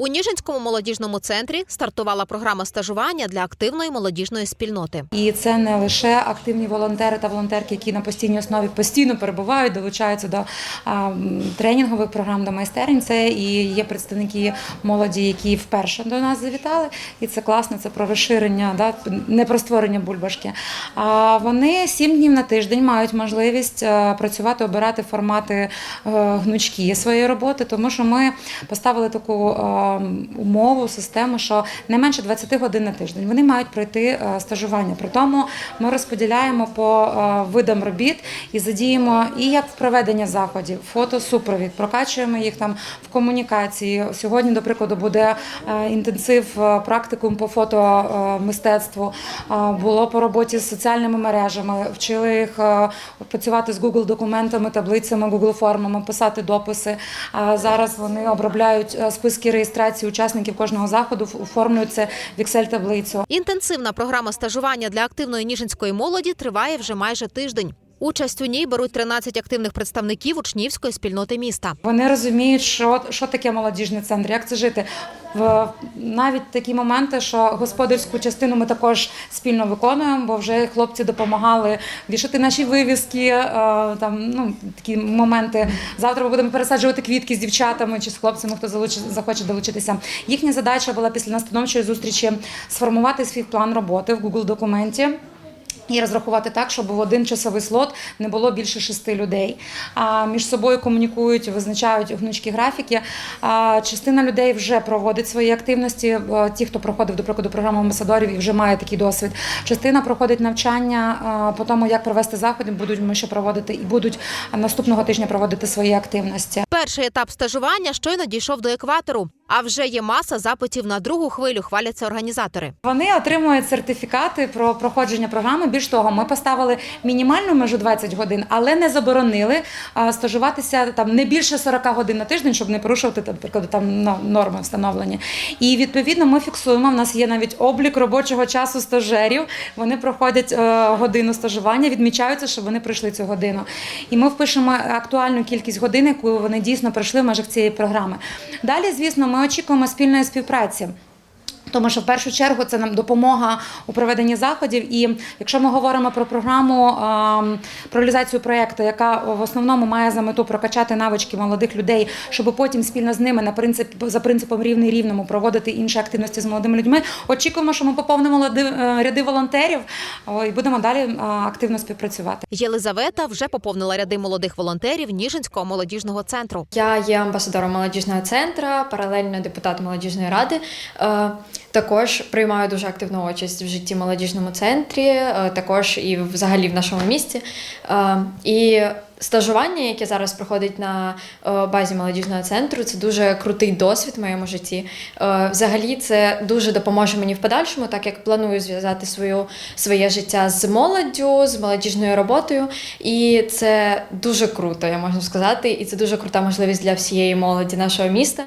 У Ніжинському молодіжному центрі стартувала програма стажування для активної молодіжної спільноти. І це не лише активні волонтери та волонтерки, які на постійній основі постійно перебувають, долучаються до тренінгових програм, до майстерень. Це і є представники молоді, які вперше до нас завітали. І це класно, це про розширення, да, не про створення бульбашки. А вони сім днів на тиждень мають можливість е, працювати, обирати формати е, гнучки своєї роботи, тому що ми поставили таку е, умову, систему, що не менше 20 годин на тиждень вони мають пройти е, стажування. При тому ми розподіляємо по е, видам робіт і задіємо і як в проведення заходів, фотосупровід, прокачуємо їх там в комунікації. Сьогодні, до прикладу, буде е, інтенсив практикум по фотомистецтву. Було по роботі з соціальними мережами, вчили їх працювати з Google документами, таблицями, Google формами, писати дописи. Зараз вони обробляють списки реєстрації учасників кожного заходу, оформлюють це в Excel-таблицю. Інтенсивна програма стажування для активної ніжинської молоді триває вже майже тиждень. Участь у ній беруть 13 активних представників учнівської спільноти міста. Вони розуміють, що, що таке молодіжний центр, як це жити. В навіть такі моменти, що господарську частину ми також спільно виконуємо, бо вже хлопці допомагали вішати наші вивіски. е, Там ну такі моменти. Завтра ми будемо пересаджувати квітки з дівчатами чи з хлопцями, хто залуч- захоче долучитися. Їхня задача була після настановчої зустрічі сформувати свій план роботи в Google документі. І розрахувати так, щоб в один часовий слот не було більше шести людей. А між собою комунікують, визначають гнучкі графіки. А частина людей вже проводить свої активності. е, Ті, хто проходив до прикладу програму амбасадорів і вже має такий досвід. Частина проходить навчання по тому, як провести заходи. Будуть ми ще проводити і будуть наступного тижня проводити свої активності. Перший етап стажування щойно дійшов до екватору. А вже є маса запитів на другу хвилю. Хваляться організатори. Вони отримують сертифікати про проходження програми. Більш того, ми поставили мінімальну межу 20 годин, але не заборонили стажуватися там не більше 40 годин на тиждень, щоб не порушувати там, наприклад, там ну, норми встановлені. І відповідно ми фіксуємо. У нас є навіть облік робочого часу стажерів. Вони проходять е, годину стажування, відмічаються, що вони пройшли цю годину. І ми впишемо актуальну кількість годин, яку вони дійсно пройшли в межах цієї програми. Далі, звісно, ми очікуємо спільної співпраці. Тому що в першу чергу це нам допомога у проведенні заходів. І якщо ми говоримо про програму про реалізацію проєкту, яка в основному має за мету прокачати навички молодих людей, щоб потім спільно з ними на принцип за принципом рівний рівному проводити інші активності з молодими людьми, очікуємо, що ми поповнимо е, ряди волонтерів і будемо далі е, активно співпрацювати. Єлизавета вже поповнила ряди молодих волонтерів Ніжинського молодіжного центру. Я є амбасадором молодіжного центру, паралельно депутат молодіжної ради. Також приймаю дуже активну участь в житті молодіжному центрі, е, також і взагалі в нашому місті. Е, І стажування, яке зараз проходить на е, базі молодіжного центру, це дуже крутий досвід в моєму житті. Взагалі, це дуже допоможе мені в подальшому, так як планую зв'язати свою своє життя з молоддю, з молодіжною роботою. І це дуже круто, я можу сказати, і це дуже крута можливість для всієї молоді нашого міста.